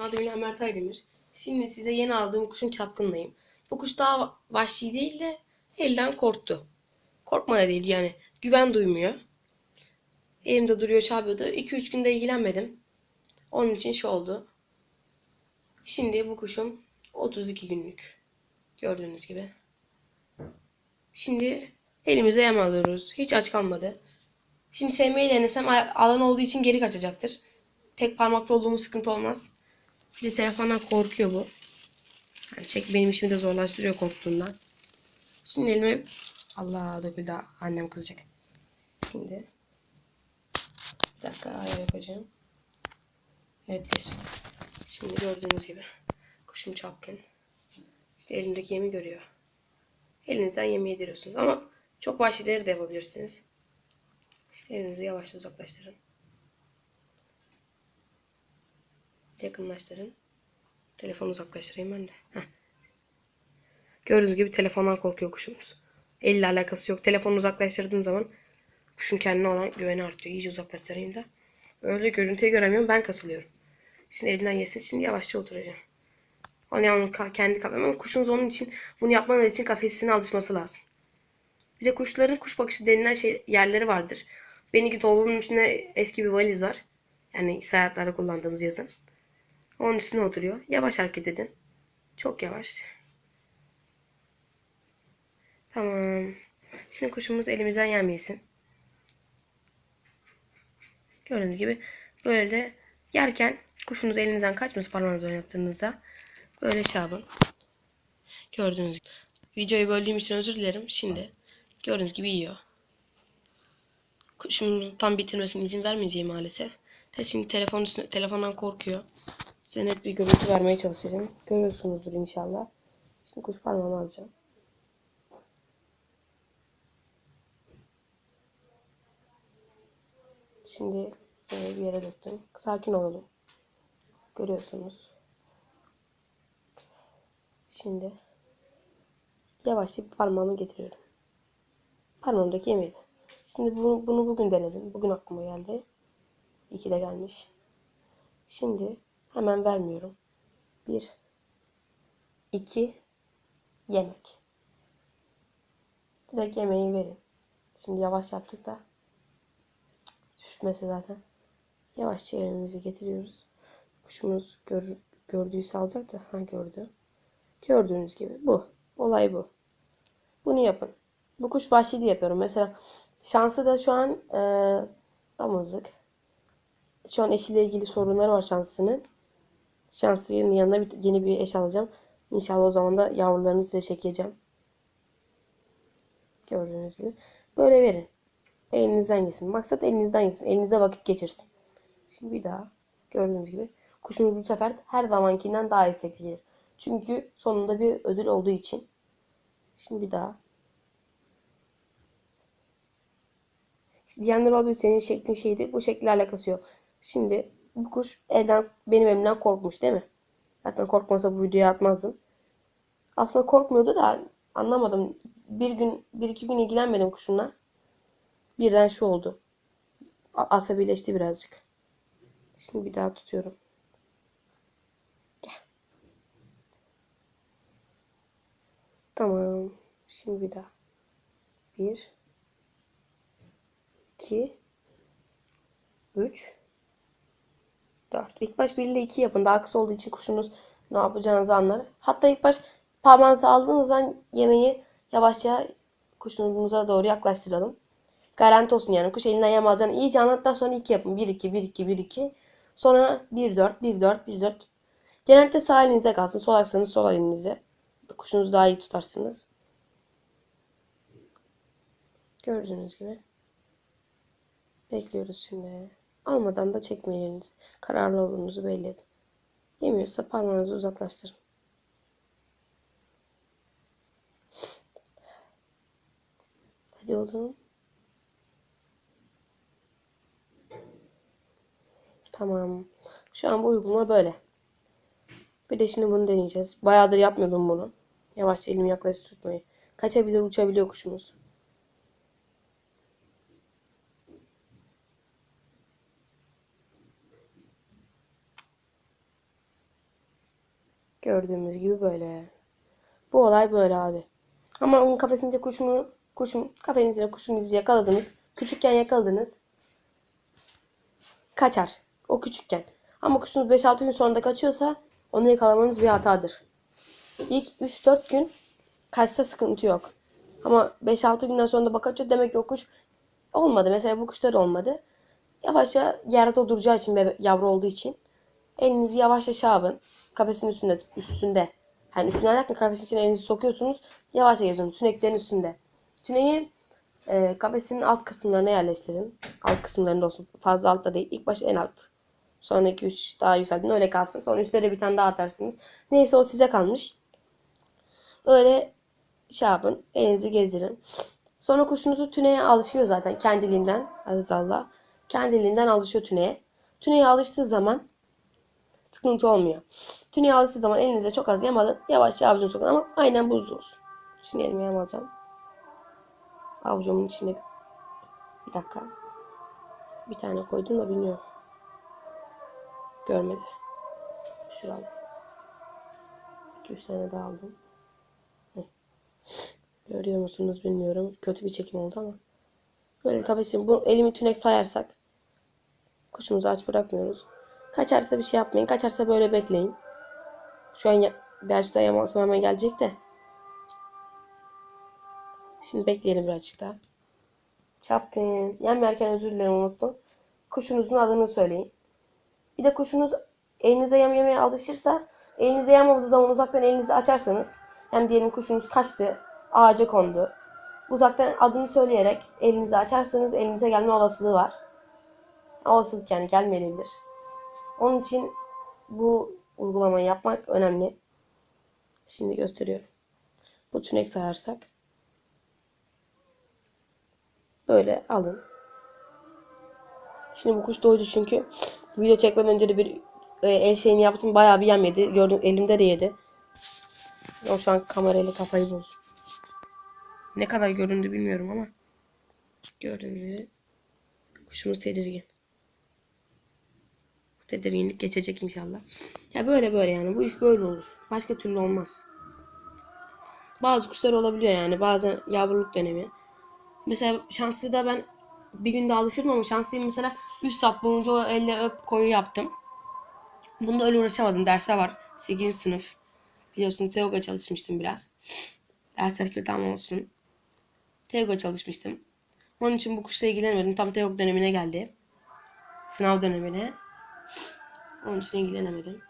Adım İlhan Mert Aydemir. Şimdi size yeni aldığım kuşun çapkınlayım. Bu kuş daha vahşi değil de elden korktu. Korkma da değil yani. Güven duymuyor. Elimde duruyor çarpıyordu. 2-3 günde ilgilenmedim. Onun için şey oldu. Şimdi bu kuşum 32 günlük. Gördüğünüz gibi. Şimdi elimize yem alıyoruz. Hiç aç kalmadı. Şimdi sevmeyi denesem alan olduğu için geri kaçacaktır. Tek parmakta olduğumuz sıkıntı olmaz. De telefondan korkuyor bu. Yani çek benim işimi de zorlaştırıyor korktuğundan. Şimdi elime Allah döküldü annem kızacak. Şimdi bir dakika ayar yapacağım. Netlesin. Şimdi gördüğünüz gibi kuşum çapkın. İşte elimdeki yemi görüyor. Elinizden yemi yediriyorsunuz ama çok vahşileri de yapabilirsiniz. İşte elinizi yavaşça uzaklaştırın. Yakınlaştırın. Telefonu uzaklaştırayım ben de. Heh. Gördüğünüz gibi telefondan korkuyor kuşumuz. Elle alakası yok. Telefonu uzaklaştırdığım zaman kuşun kendine olan güveni artıyor. İyice uzaklaştırayım da. Öyle görüntüyü göremiyorum. Ben kasılıyorum. Şimdi elinden yesin. Şimdi yavaşça oturacağım. Onu yani kendi kafem. Ama kuşunuz onun için bunu yapmanız için kafesine alışması lazım. Bir de kuşların kuş bakışı denilen şey yerleri vardır. Benimki dolabımın üstünde eski bir valiz var. Yani seyahatlerde kullandığımız yazın. Onun üstüne oturuyor. Yavaş hareket edin. Çok yavaş. Tamam. Şimdi kuşumuz elimizden yem yesin. Gördüğünüz gibi böyle de yerken kuşunuz elinizden kaçmasın parmağınızı oynattığınızda. Böyle şey yapın. Gördüğünüz gibi. Videoyu böldüğüm için özür dilerim. Şimdi gördüğünüz gibi yiyor. Kuşumuzun tam bitirmesine izin vermeyeceğim maalesef. Şimdi telefon üstüne, telefondan korkuyor. Size net bir görüntü vermeye çalışacağım. Görüyorsunuzdur inşallah. Şimdi kuş parmağımı alacağım. Şimdi böyle bir yere döktüm. Sakin olalım. Görüyorsunuz. Şimdi yavaşça bir parmağımı getiriyorum. Parmağımdaki yemedi. Şimdi bunu, bunu bugün denedim. Bugün aklıma geldi. İyi ki de gelmiş. Şimdi hemen vermiyorum. Bir, iki, yemek. Direkt yemeği verin. Şimdi yavaş yaptık da düşmese zaten. Yavaşça yemeğimizi getiriyoruz. Kuşumuz gör, gördüyse alacak da. Ha gördü. Gördüğünüz gibi bu. Olay bu. Bunu yapın. Bu kuş vahşi diye yapıyorum. Mesela şansı da şu an e, damızlık. Şu an eşiyle ilgili sorunları var şansının. Şansının yanına bir, yeni bir eş alacağım. İnşallah o zaman da yavrularını size çekeceğim. Gördüğünüz gibi. Böyle verin. Elinizden yesin. Maksat elinizden yesin. Elinizde vakit geçirsin. Şimdi bir daha. Gördüğünüz gibi. Kuşumuz bu sefer her zamankinden daha istekli gelir. Çünkü sonunda bir ödül olduğu için. Şimdi bir daha. Diyenler olabilir senin şeklin şeydi. Bu şekilde alakası yok. Şimdi bu kuş elden benim elimden korkmuş değil mi? Zaten korkmasa bu videoyu atmazdım. Aslında korkmuyordu da anlamadım. Bir gün, bir iki gün ilgilenmedim kuşunla. Birden şu oldu. Asabileşti birazcık. Şimdi bir daha tutuyorum. Tamam. Şimdi bir daha. Bir. iki, Üç. 4. İlk baş 1 ile 2 yapın. Daha kısa olduğu için kuşunuz ne yapacağınızı anlar. Hatta ilk baş parmağınızı aldığınız an yemeği yavaşça kuşunuza doğru yaklaştıralım. Garanti olsun yani. Kuş elinden yem alacağını iyice anlattıktan sonra 2 yapın. 1 2 1 2 1 2. Sonra 1 4 1 4 1 4. Genellikle sağ elinizde kalsın. Sol aksanız sol elinizde. Kuşunuzu daha iyi tutarsınız. Gördüğünüz gibi. Bekliyoruz şimdi. Almadan da çekmeyin elinizi. Kararlı olduğunuzu belli edin. Yemiyorsa parmağınızı uzaklaştırın. Hadi oğlum. Tamam. Şu an bu uygulama böyle. Bir de şimdi bunu deneyeceğiz. Bayağıdır yapmıyordum bunu. Yavaşça elimi yaklaşık tutmayı. Kaçabilir, uçabiliyor kuşumuz. Gördüğümüz gibi böyle. Bu olay böyle abi. Ama onun kafesinde kuşunu, kuşun, kafesinizde kuşunuzu yakaladınız. Küçükken yakaladınız. Kaçar. O küçükken. Ama kuşunuz 5-6 gün sonra da kaçıyorsa onu yakalamanız bir hatadır. İlk 3-4 gün kaçsa sıkıntı yok. Ama 5-6 günden sonra da bak kaçıyor demek ki o kuş olmadı. Mesela bu kuşlar olmadı. Yavaşça yerde duracağı için yavru olduğu için elinizi yavaşça yapın. Kafesin üstünde üstünde. Hani üstüne derken kafesin içine elinizi sokuyorsunuz. Yavaşça gezin. Tüneklerin üstünde. Tüneyi e, kafesinin alt kısımlarına yerleştirin. Alt kısımlarında olsun. Fazla altta değil. İlk başta en alt. Sonra 2-3 daha yükseldiğinde öyle kalsın. Sonra üstlere bir tane daha atarsınız. Neyse o size kalmış. Öyle şey yapın. Elinizi gezdirin. Sonra kuşunuzu tüneye alışıyor zaten kendiliğinden. Azizallah. Kendiliğinden alışıyor tüneye. Tüneye alıştığı zaman sıkıntı olmuyor. Tüneye alıştığı zaman elinize çok az yem alın. Yavaşça avucuna sokun ama aynen buzlu. Şimdi elime yem alacağım. Avucumun içine bir dakika. Bir tane koydum da bilmiyorum. Görmedi. Şurada. 2-3 tane daha aldım. Görüyor musunuz bilmiyorum. Kötü bir çekim oldu ama. Böyle kafesin bu elimi tünek sayarsak kuşumuzu aç bırakmıyoruz. Kaçarsa bir şey yapmayın. Kaçarsa böyle bekleyin. Şu an ya, birazcık daha yamalsam hemen gelecek de. Şimdi bekleyelim birazcık daha. Çapkın. Yem yerken özür dilerim unuttum. Kuşunuzun adını söyleyin. Bir de kuşunuz elinize yem yemeye alışırsa elinize yem olduğu zaman uzaktan elinizi açarsanız yani diyelim kuşunuz kaçtı ağaca kondu. Uzaktan adını söyleyerek elinizi açarsanız elinize gelme olasılığı var. Olasılık yani gelmeyebilir. Onun için bu uygulamayı yapmak önemli. Şimdi gösteriyorum. Bu tünek sayarsak böyle alın. Şimdi bu kuş doydu çünkü video çekmeden önce de bir e, el şeyini yaptım. Bayağı bir yem yedi. Gördüm elimde de yedi. O şu an kamerayla kafayı bozdu. Ne kadar göründü bilmiyorum ama gördüğünüz gibi kuşumuz tedirgin. Tedirginlik geçecek inşallah. Ya böyle böyle yani bu iş böyle olur. Başka türlü olmaz. Bazı kuşlar olabiliyor yani bazen yavruluk dönemi. Mesela şanslı da ben bir günde alışırım ama şanslıyım mesela 3 saat boyunca o elle öp koyu yaptım. Bunda öyle uğraşamadım. Dersler var. 8. sınıf. Biliyorsun Teoga çalışmıştım biraz. Dersler kötü ama olsun. Teoga çalışmıştım. Onun için bu kuşla ilgilenemedim. Tam Teog dönemine geldi. Sınav dönemine. Onun için ilgilenemedim.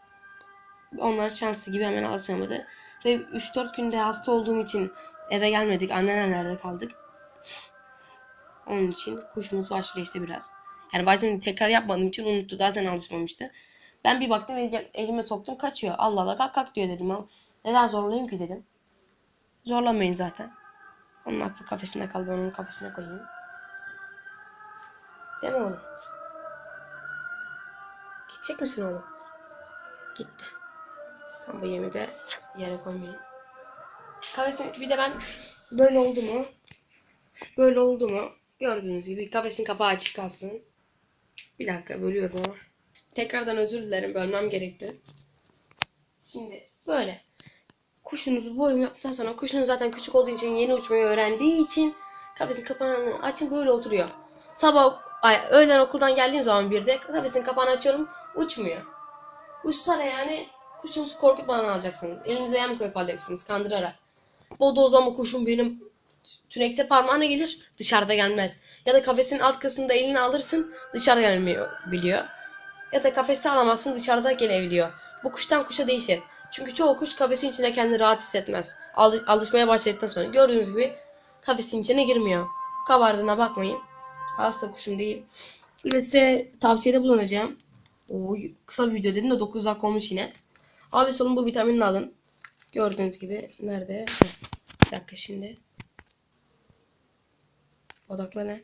Onlar şanslı gibi hemen alışamadı. Ve 3-4 günde hasta olduğum için eve gelmedik. Anneannelerde kaldık. Onun için kuşumuz başlayıştı biraz. Yani bazen tekrar yapmadığım için unuttu. Zaten alışmamıştı. Ben bir baktım el- elime soktum kaçıyor. Allah Allah kalk kalk diyor dedim. Neden zorlayayım ki dedim. Zorlamayın zaten. Onun aklı kafesinde kal. Ben onun kafesine koyayım. Değil mi oğlum? Gidecek misin oğlum? Gitti. Tam bu yemi de yere koymayayım. Kafesin bir de ben böyle oldu mu? Böyle oldu mu? Gördüğünüz gibi kafesin kapağı açık kalsın. Bir dakika bölüyorum ama. Tekrardan özür dilerim bölmem gerekti. Şimdi böyle. Kuşunuzu boyum yaptıktan sonra kuşunuz zaten küçük olduğu için yeni uçmayı öğrendiği için kafesin kapağını açın böyle oturuyor. Sabah ay, öğlen okuldan geldiğim zaman bir de kafesin kapağını açıyorum uçmuyor. Uçsa da yani kuşunuzu korkutmadan alacaksınız. Elinize yem koyup alacaksınız kandırarak. Bodozlama kuşum benim tünekte parmağına gelir dışarıda gelmez. Ya da kafesin alt kısmında elini alırsın dışarı gelmiyor biliyor. Ya da kafeste alamazsın dışarıda gelebiliyor. Bu kuştan kuşa değişir. Çünkü çoğu kuş kafesin içinde kendini rahat hissetmez. Al- alışmaya başladıktan sonra gördüğünüz gibi kafesin içine girmiyor. Kabardığına bakmayın. Hasta kuşum değil. De size tavsiyede bulunacağım. Oo, kısa bir video dedim de 9 dakika olmuş yine. Abi solun bu vitaminini alın. Gördüğünüz gibi nerede? Bir dakika şimdi. Odakla ne?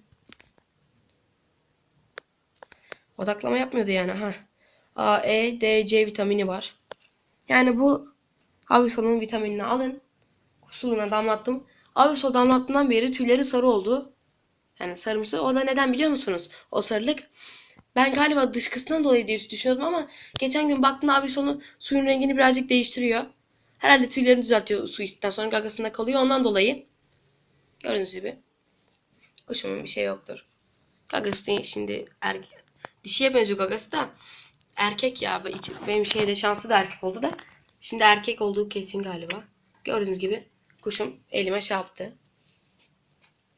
Odaklama yapmıyordu yani. Ha. A, E, D, C vitamini var. Yani bu Avisol'un vitaminini alın. Suluğuna damlattım. Avisol damlattığından beri tüyleri sarı oldu. Yani sarımsı. O da neden biliyor musunuz? O sarılık Ben galiba dışkısından dolayı diye düşünüyordum ama geçen gün baktım abi sonu suyun rengini birazcık değiştiriyor. Herhalde tüylerini düzeltiyor su içtikten sonra gagasında kalıyor ondan dolayı. Gördüğünüz gibi. Kuşumun bir şey yoktur. Gagası değil şimdi erkek. Dişiye benziyor gagası da. Erkek ya. Benim şeyde şanslı da erkek oldu da. Şimdi erkek olduğu kesin galiba. Gördüğünüz gibi kuşum elime şey yaptı.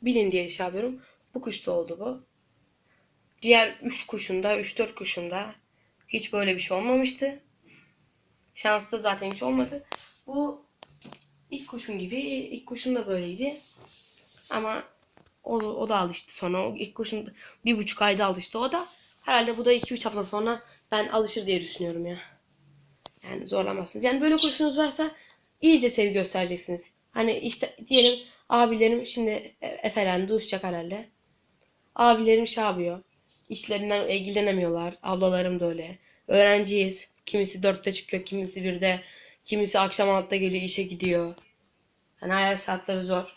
Bilin diye şey yapıyorum. Bu kuş da oldu bu. Diğer 3 kuşunda, 3-4 kuşunda hiç böyle bir şey olmamıştı. Şanslı da zaten hiç olmadı. Bu ilk kuşum gibi. ilk kuşum da böyleydi. Ama o, o da alıştı sonra. O ilk kuşum bir buçuk ayda alıştı o da. Herhalde bu da 2-3 hafta sonra ben alışır diye düşünüyorum ya. Yani zorlamazsınız. Yani böyle kuşunuz varsa iyice sevgi göstereceksiniz. Hani işte diyelim abilerim şimdi e- efelendi uçacak herhalde. Abilerim şey yapıyor. İşlerinden ilgilenemiyorlar. Ablalarım da öyle. Öğrenciyiz. Kimisi dörtte çıkıyor, kimisi birde. Kimisi akşam altta geliyor, işe gidiyor. Yani hayat şartları zor.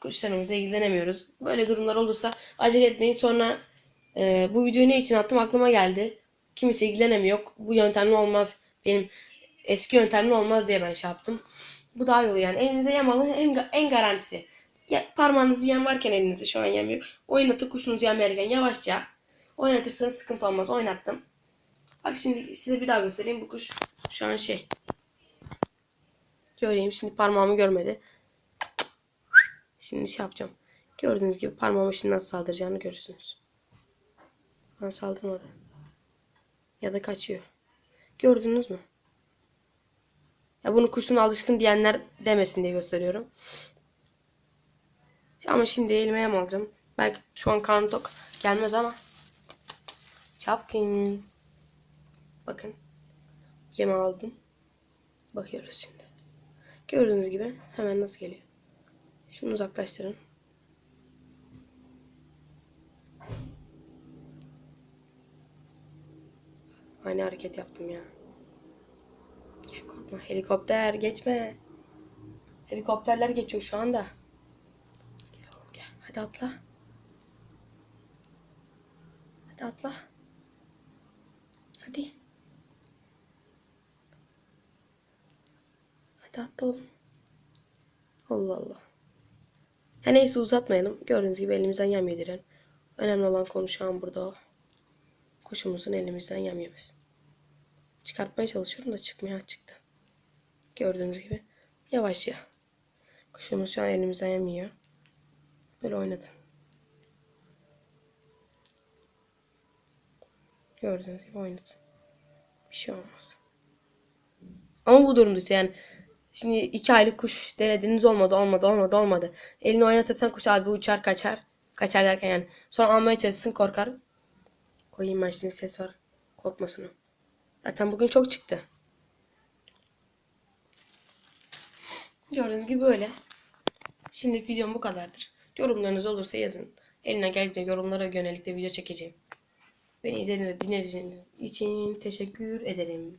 Kuşlarımıza ilgilenemiyoruz. Böyle durumlar olursa acele etmeyin. Sonra e, bu videoyu ne için attım aklıma geldi. Kimisi ilgilenemiyor. Bu yöntemle olmaz. Benim eski yöntemle olmaz diye ben şey yaptım. Bu daha iyi olur yani. Elinize yem alın en, en garantisi. Ya, parmağınızı yem varken elinizde şu an yem yok. Oynatın kuşunuzu yem yerken yavaşça oynatırsanız sıkıntı olmaz. Oynattım. Bak şimdi size bir daha göstereyim. Bu kuş şu an şey. Göreyim. Şimdi parmağımı görmedi. Şimdi şey yapacağım. Gördüğünüz gibi parmağımı şimdi nasıl saldıracağını görürsünüz. Bana saldırmadı. Ya da kaçıyor. Gördünüz mü? Ya bunu kuşuna alışkın diyenler demesin diye gösteriyorum. Ama şimdi elime yem alacağım. Belki şu an karnı tok gelmez ama. Çapkın. Bakın. Yem aldım. Bakıyoruz şimdi. Gördüğünüz gibi hemen nasıl geliyor. Şimdi uzaklaştırın. Aynı hareket yaptım ya. Gel korkma. Helikopter geçme. Helikopterler geçiyor şu anda. Gel oğlum gel. Hadi atla. Hadi atla. Hadi. Hadi atla oğlum. Allah Allah. Ha neyse uzatmayalım. Gördüğünüz gibi elimizden yem yediren. Önemli olan konu şu an burada o. Kuşumuzun elimizden yem yemesi. Çıkartmaya çalışıyorum da çıkmıyor. Ha, Çıktı. Gördüğünüz gibi. Yavaş ya. Kuşumuz şu an elimizden yem yiyor. Böyle oynadı. Gördüğünüz gibi oynadı. Bir şey olmaz. Ama bu durumda yani Şimdi iki aylık kuş denediniz olmadı olmadı olmadı olmadı. Elini oynatırsan kuş abi uçar kaçar. Kaçar derken yani. Sonra almaya çalışsın korkar. Koyayım ben şimdi ses var. Korkmasın o. Zaten bugün çok çıktı. Gördüğünüz gibi böyle. Şimdilik videom bu kadardır. Yorumlarınız olursa yazın. Elinden geldiğince yorumlara yönelik de video çekeceğim. Beni izlediğiniz için teşekkür ederim.